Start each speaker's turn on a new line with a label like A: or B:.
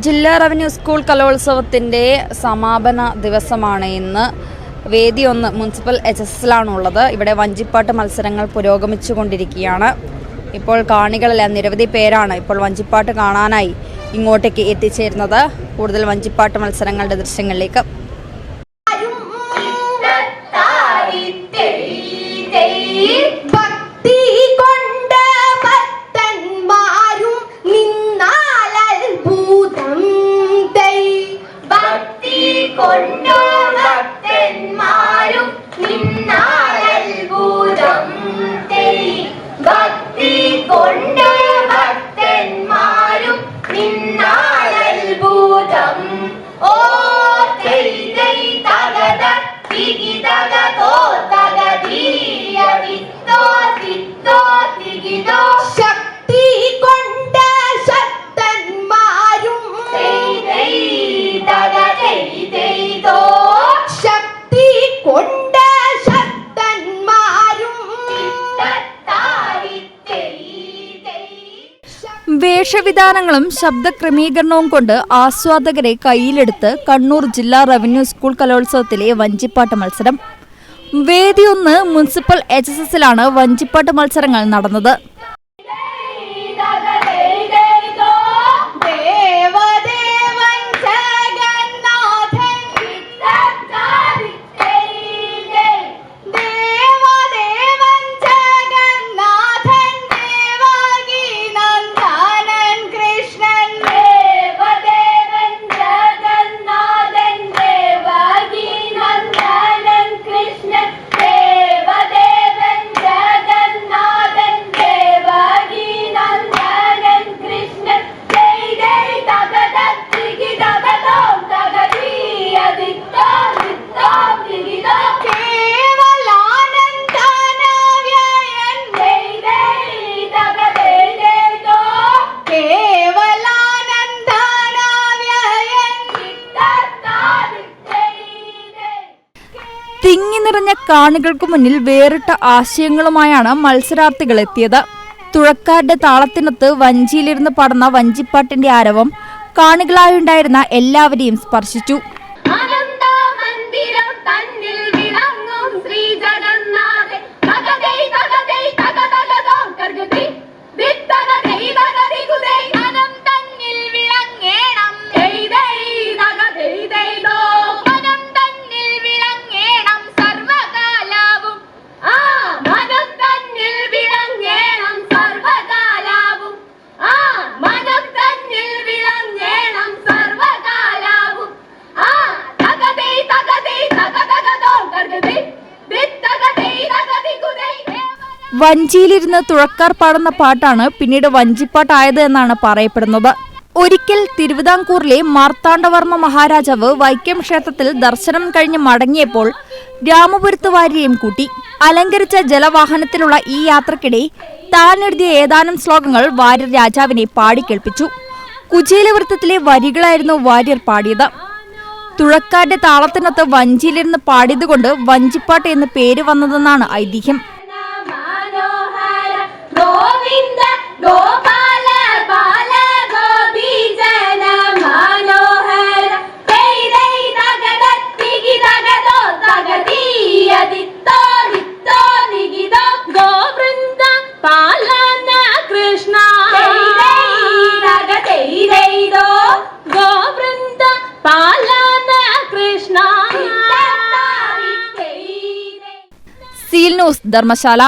A: ജില്ലാ revenue school കലോത്സവത്തിന്റെ സമാപന ദിവസമാണ് ഇന്ന്. വേദി ഒന്ന് മുനിസിപ്പൽ എച്ച് എസ് എസിലാണുള്ളത്. ഇവിടെ വഞ്ചിപ്പാട്ട് മത്സരങ്ങൾ പുരോഗമിച്ചു കൊണ്ടിരിക്കുകയാണ് ഇപ്പോൾ കാണികളെല്ലാം നിരവധി പേരാണ് ഇപ്പോൾ വഞ്ചിപ്പാട്ട് കാണാനായി ഇങ്ങോട്ടേക്ക് എത്തിച്ചേരുന്നത്. കൂടുതൽ വഞ്ചിപ്പാട്ട് മത്സരങ്ങളുടെ ദൃശ്യങ്ങളിലേക്ക്.
B: Còn
A: വേഷവിധാനങ്ങളും ശബ്ദക്രമീകരണവും കൊണ്ട് ആസ്വാദകരെ കയ്യിലെടുത്ത് കണ്ണൂർ ജില്ലാ റവന്യൂ സ്കൂൾ കലോത്സവത്തിലെ വഞ്ചിപ്പാട്ട് മത്സരം. വേദിയൊന്ന് മുനിസിപ്പൽ എച്ച് എസ് എസിലാണ് വഞ്ചിപ്പാട്ട് മത്സരങ്ങൾ നടന്നത്. കാണികൾക്ക് മുന്നിൽ വേറിട്ട ആശയങ്ങളുമായാണ് മത്സരാർത്ഥികൾ എത്തിയത് തുഴക്കാരുടെ താളത്തിനൊത്ത് വഞ്ചിയിലിരുന്ന് പാടുന്ന വഞ്ചിപ്പാട്ടിന്റെ ആരവം കാണികളായുണ്ടായിരുന്ന എല്ലാവരെയും സ്പർശിച്ചു. വഞ്ചിയിലിരുന്ന് തുഴക്കാർ പാടുന്ന പാട്ടാണ് പിന്നീട് വഞ്ചിപ്പാട്ടായത് എന്നാണ് പറയപ്പെടുന്നത്. ഒരിക്കൽ തിരുവിതാംകൂറിലെ മാർത്താണ്ഡവർമ്മ മഹാരാജാവ് വൈക്കം ക്ഷേത്രത്തിൽ ദർശനം കഴിഞ്ഞ് മടങ്ങിയപ്പോൾ രാമപുരത്ത് വാര്യയും കൂട്ടി. അലങ്കരിച്ച ജലവാഹനത്തിലുള്ള ഈ യാത്രക്കിടെ താൻ എഴുതിയ ഏതാനും ശ്ലോകങ്ങൾ വാര്യർ രാജാവിനെ പാടിക്കേൾപ്പിച്ചു കുചേലവൃത്തത്തിലെ വരികളായിരുന്നു വാര്യർ പാടിയത്. തുഴക്കാരുടെ താളത്തിനകത്ത് വഞ്ചിയിലിരുന്ന് പാടിയതുകൊണ്ട് വഞ്ചിപ്പാട്ട് എന്ന് പേര് വന്നതെന്നാണ് ഐതിഹ്യം. న్యూస్ ధర్మశాల